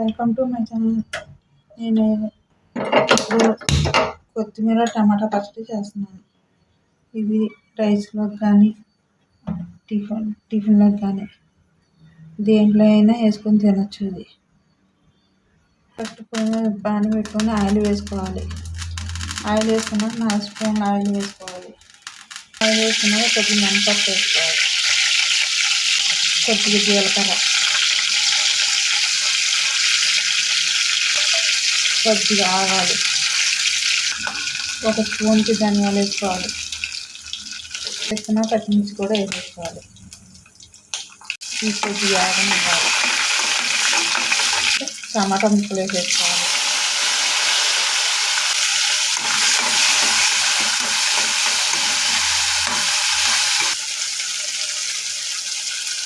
Welcome to my channel. నేను కొత్తిమీర టమాటా పచ్చడి చేస్తున్నాను. ఇది రైస్లోకి కానీ టిఫిన్ టిఫిన్లోకి కానీ దేంట్లో అయినా వేసుకొని తినచ్చు ఇది. ఫస్ట్ బాణ పెట్టుకొని ఆయిల్ వేసుకోవాలి. ఆయిల్ వేసుకున్నాక నాలుగు స్పూన్లు ఆయిల్ వేసుకోవాలి. ఆయిల్ వేసుకున్నాక కొద్దిగా మినపప్పు వేసుకోవాలి. కొద్దిగా జీలకర్ర. కొద్దిగా ఆగాలి. ఒక స్పూన్కి ధనియాలు వేసుకోవాలి. వేసుకున్న పచ్చిమిర్చి కూడా వేసేసుకోవాలి. ఈ ఆగం ఇవ్వాలి. టమాటా ముక్కలు వేసేసుకోవాలి.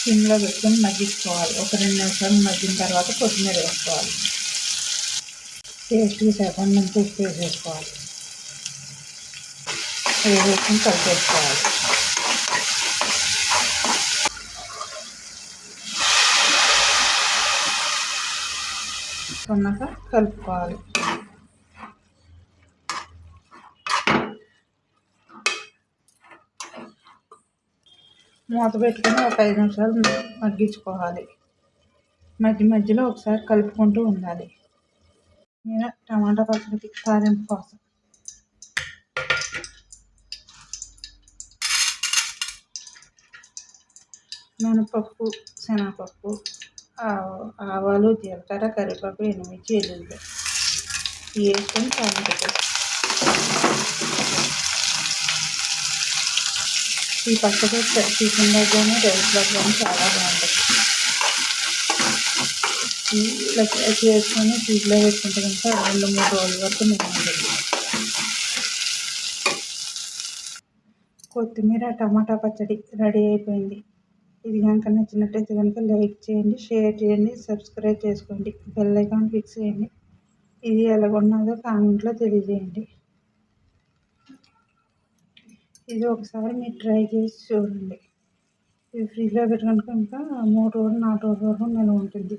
సిమ్లో పెట్టుకొని మగ్గించుకోవాలి. ఒక రెండు నిమిషాలు మగ్గిన తర్వాత కొత్తిమీర వేసుకోవాలి. టేస్ట్కి సరిపడినంత ఉప్పు వేసేసుకోవాలి. వేసేసుకొని కలిపేసుకోవాలి. కొన్నాక కలుపుకోవాలి. మూత పెట్టుకుని ఒక ఐదు నిమిషాలు మగ్గించుకోవాలి. మధ్య మధ్యలో ఒకసారి కలుపుకుంటూ ఉండాలి. మీద టమాటా పచ్చడికి తాలింపు కోసం. మినపప్పు శనగపప్పు ఆవాలు జీలకర్ర కరివేపాకు ఎనిమిది ఎల్లుల్లిపాయ వేసుకొని తాలింపు ఈ పచ్చడి టిఫిన్లో దగ్గర రైస్లో దగ్గర చాలా బాగుంటుంది. ఇట్లా చేసుకొని ఫ్రిడ్జ్లో పెట్టుకుంటే కనుక రెండు మూడు రోజుల వరకు నిల్వ కొత్తిమీర టమాటా పచ్చడి రెడీ అయిపోయింది. ఇది కనుక నచ్చినట్టయితే కనుక లైక్ చేయండి షేర్ చేయండి సబ్స్క్రైబ్ చేసుకోండి బెల్ ఐకాన్ ఫిక్స్ చేయండి. ఇది ఎలాగొన్నదో కామెంట్లో తెలియజేయండి. ఇది ఒకసారి మీరు ట్రై చేసి చూడండి. ఇది ఫ్రిడ్జ్లో పెట్టుకుంటే కనుక మూడు రోజులు నాలుగు రోజుల వరకు నిల్వ ఉంటుంది.